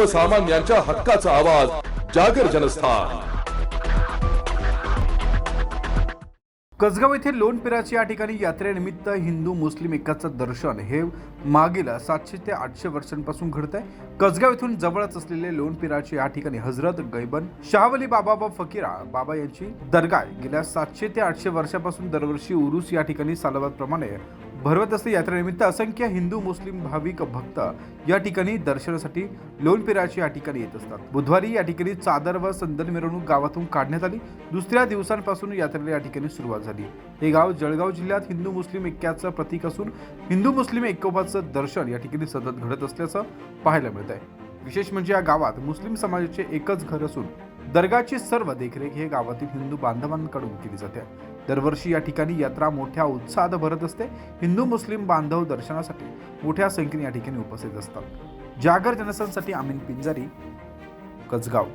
सर्वसामान्यांच्या हक्काचा आवाज जागर जनस्थान. कसगाव येथे लोन पिराची या ठिकाणी यात्रेनिमित्त हिंदू मुस्लिम एकाचं दर्शन हे मागील सातशे ते आठशे वर्षांपासून घडत आहे कसगाव येथून जवळच असलेले लोन पिराची या ठिकाणी हजरत गैबन शाहवली बाबा व फकीरा बाबा यांची दर्गा गेल्या सातशे ते आठशे वर्षापासून दरवर्षी उरुस या ठिकाणी सालवादप्रमाणे भरवत असते यात्रेनिमित्त असंख्य हिंदू मुस्लिम भाविक भक्त या ठिकाणी दर्शनासाठी लोणपिराची या ठिकाणी येत असतात. बुधवारी या ठिकाणी चादर व संदन मिरवणूक गावातून काढण्यात आली. दुसऱ्या दिवसांपासून यात्रेला या ठिकाणी सुरुवात झाली. हे गाव जळगाव जिल्ह्यात हिंदू मुस्लिम ऐक्याचं प्रतीक असून हिंदू मुस्लिम ऐक्योपाचं दर्शन या ठिकाणी सतत घडत असल्याचं पाहायला मिळत आहे विशेष म्हणजे या गावात मुस्लिम समाजाचे एकच घर असून दर्गाची सर्व देखरेख हे गावातील हिंदू बांधवांकडून केली जाते. दरवर्षी या ठिकाणी यात्रा मोठ्या उत्साहात भरत असते. हिंदू मुस्लिम बांधव दर्शनासाठी मोठ्या संख्येने या ठिकाणी उपस्थित असतात. जागर जनसंसाठी अमीन पिंजारी कसगाव.